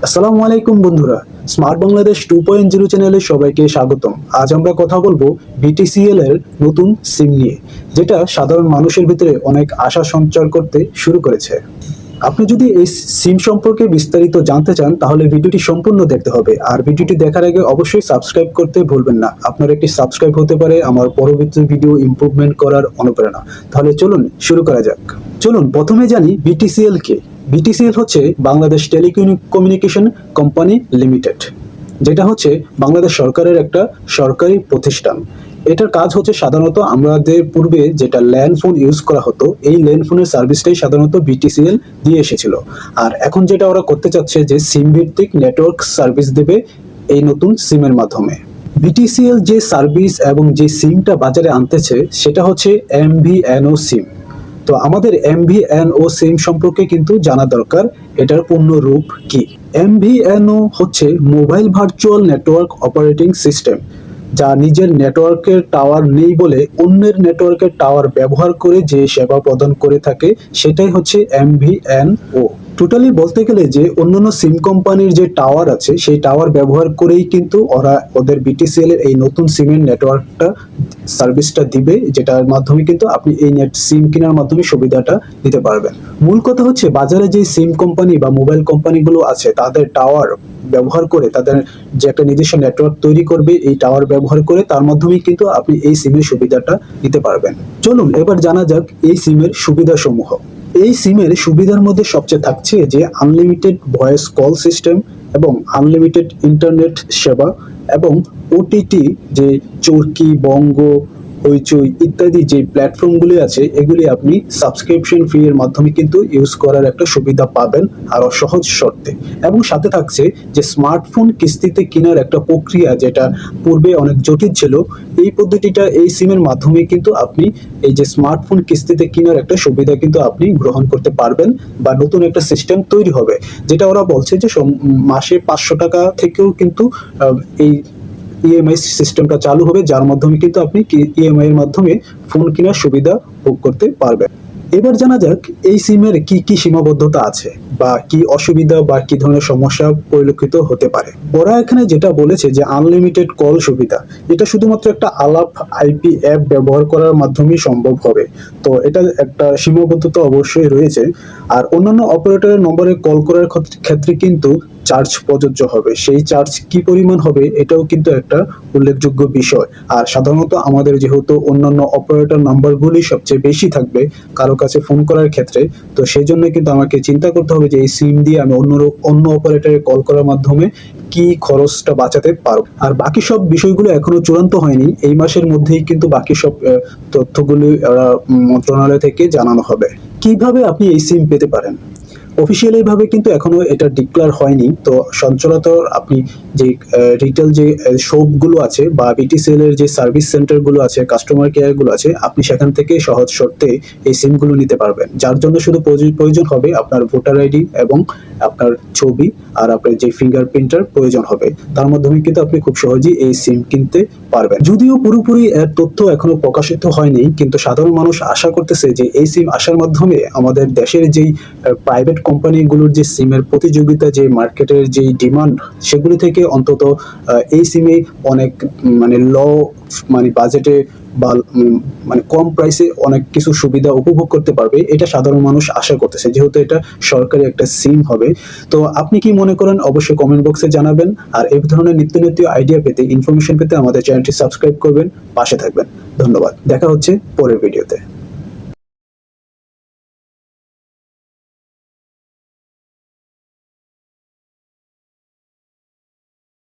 আসসালামু আলাইকুম বন্ধুরা smart Bangladesh two point zero চ্যানেলে সবাইকে স্বাগতম। আজ আমরা কথা বলব বিটিসিএল এর নতুন সিম নিয়ে, যেটা সাধারণ মানুষের ভিতরে অনেক আশা সঞ্চার করতে শুরু করেছে। আপনি যদি এই সিম সম্পর্কে বিস্তারিত জানতে চান, তাহলে ভিডিওটি সম্পূর্ণ দেখতে হবে। আর ভিডিওটি দেখার আগে অবশ্যই সাবস্ক্রাইব করতে ভুলবেন না। আপনার একটি সাবস্ক্রাইব হতে পারে, আমার পরবর্তী ভিডিও ইমপ্রুভমেন্ট করার অনুপ্রেরণা। তাহলে চলুন শুরু করা যাক। চলুন, প্রথমে জানি বিটিসিএল কে। বিটিসিএল হচ্ছে বাংলাদেশ টেলিকমিউনিকেশন কোম্পানি লিমিটেড যেটা হচ্ছে বাংলাদেশ সরকারের একটা সরকারি প্রতিষ্ঠান। এটার কাজ হচ্ছে সাধারণত আমাদের পূর্বে যেটা ল্যান্ড ফোন ইউজ করা হতো, এই ল্যান্ড ফোনের সার্ভিসটাই সাধারণত বিটিসিএল দিয়ে এসেছিল। আর এখন যেটা ওরা করতে চাচ্ছে যে সিম ভিত্তিক নেটওয়ার্ক সার্ভিস দেবে এই নতুন সিমের মাধ্যমে। বিটিসিএল যে সার্ভিস এবং যে সিমটা বাজারে আনতেছে, সেটা হচ্ছে এমভিএনও সিম তো আমাদের এমভিএনও সেম সম্পর্কে কিন্তু জানা দরকার, এটার পূর্ণ রূপ কি? এমভিএনও হচ্ছে mobile virtual network operating system যা নিজের নেটওয়ার্কের টাওয়ার নেই বলে অন্যের নেটওয়ার্কের টাওয়ার ব্যবহার করে যে সেবা প্রদান করে থাকে, সেটাই হচ্ছে এমভিএনও টোটালি বলতে গেলে যে অন্যান্য সিম কোম্পানির যে টাওয়ার আছে, সেই টাওয়ার ব্যবহার করেই কিন্তু ওরা ওদের বিটিসিএল এর এই নতুন সিমের নেটওয়ার্কটা সার্ভিসটা দিবে, যেটার মাধ্যমে কিন্তু আপনি এই নেট সিম কেনার মাধ্যমে সুবিধাটা নিতে পারবেন। মূল কথা হচ্ছে বাজারে যে সিম কোম্পানি বা মোবাইল কোম্পানিগুলো আছে, তাদের টাওয়ার ব্যবহার করে, তাদের যে একটা নিজস্ব নেটওয়ার্ক তৈরি করবে, এই টাওয়ার ব্যবহার করে তার মাধ্যমেই কিন্তু আপনি এই সিমের সুবিধাটা নিতে পারবেন। চলুন, এবার জানা যাক এই সিমের সুবিধাসমূহ। এই সিমের সুবিধার মধ্যে সবচেয়ে থাকছে যে আনলিমিটেড ভয়েস কল সিস্টেম এবং আনলিমিটেড ইন্টারনেট সেবা এবং ওটিটি যে চরকি, বঙ্গ হইচই ইত্যাদি যে প্ল্যাটফর্মগুলি আছে, এগুলি আপনি সাবস্ক্রিপশন ফি এর মাধ্যমে কিন্তু ইউজ করার একটা সুবিধা পাবেন আরও সহজ শর্তে। এবং সাথে থাকছে যে স্মার্টফোন কিস্তিতে কেনার একটা প্রক্রিয়া যেটা পূর্বে অনেক জটিল ছিল, এই পদ্ধতিটা এই সিমের মাধ্যমে কিন্তু আপনি এই যে স্মার্টফোন কিস্তিতে কেনার একটা সুবিধা কিন্তু আপনি গ্রহণ করতে পারবেন বা নতুন একটা সিস্টেম তৈরি হবে। যেটা ওরা বলছে যে মাসে পাঁচশো টাকা থেকেও কিন্তু এই ইএমআই সিস্টেমটা চালু হবে, যার মাধ্যমে কিন্তু আপনি ইএমআই এর মাধ্যমে ফোন কেনার সুবিধা ভোগ করতে পারবেন। এবার জানা যাক এই সিমের কি কি সীমাবদ্ধতা আছে বা কি অসুবিধা বা কি ধরনের সমস্যা পরিলক্ষিত হতে পারে। ওরা এখানে যেটা বলেছে যে আনলিমিটেড কল সুবিধা, এটা শুধুমাত্র একটা আলাপ আইপি অ্যাপ ব্যবহার করার মাধ্যমেই সম্ভব হবে। তো এটা একটা সীমাবদ্ধতা অবশ্যই রয়েছে। আর অন্যান্য অপারেটরের নম্বরে কল করার ক্ষেত্রে কিন্তু চার্জ প্রযোজ্য হবে। সেই চার্জ কি পরিমাণ হবে এটাও কিন্তু একটা উল্লেখযোগ্য বিষয়। আর সাধারণত আমাদের যেহেতু অন্যান্য অপারেটর নাম্বারগুলি সবচেয়ে বেশি থাকবে কারও কাছে ফোন করার ক্ষেত্রে, তো সেই জন্য কিন্তু আমাকে চিন্তা করতে হবে যে এই সিম দিয়ে আমি অন্য অন্য অপারেটরে কল করার মাধ্যমে কি খরচটা বাঁচাতে পারব। আর বাকি সব বিষয়গুলো এখনও চূড়ান্ত হয়নি। এই মাসের মধ্যেই কিন্তু বাকি সব তথ্যগুলি মন্ত্রণালয় থেকে জানানো হবে। কীভাবে আপনি এই সিম পেতে পারেন? অফিসিয়ালি ভাবে কিন্তু এখনও এটা ডিক্লার হয়নি। তো সঞ্চরাতর আপনি যে রিটেল যে শপগুলো আছে বা বিটিসিএল এর যে সার্ভিস সেন্টারগুলো আছে কাস্টমার কেয়ারগুলো আছে, আপনি সেখান থেকে সহজ শর্তে এই সিমগুলো নিতে পারবেন। যার জন্য শুধু প্রয়োজন হবে আপনার ভোটার আইডি এবং আপনার ছবি আর আপনার যে ফিঙ্গারপ্রিন্টার প্রয়োজন হবে। তার মাধ্যমে কিন্তু আপনি খুব সহজেই এই সিম কিনতে পারবেন। যদিও পুরোপুরি এর তথ্য এখনও প্রকাশিত হয়নি, কিন্তু সাধারণ মানুষ আশা করতেছে যে এই সিম আসার মাধ্যমে আমাদের দেশের যেই প্রাইভেট কোম্পানিগুলোর যে সিমের প্রতিযোগিতা, যে মার্কেটের যেই ডিমান্ড, সেগুলি থেকে অন্তত এই সিমে অনেক মানে ল মানে বাজেটে বা মানে কম প্রাইসে অনেক কিছু সুবিধা উপভোগ করতে পারবে, এটা সাধারণ মানুষ আশা করতেছে। যেহেতু এটা সরকারি একটা সিম হবে, তো আপনি কি মনে করেন অবশ্যই কমেন্ট বক্সে জানাবেন। আর এই ধরনের নিত্য নিত্য আইডিয়া পেতে ইনফরমেশন পেতে আমাদের চ্যানেলটি সাবস্ক্রাইব করবেন, পাশে থাকবেন। ধন্যবাদ। দেখা হচ্ছে পরের ভিডিওতে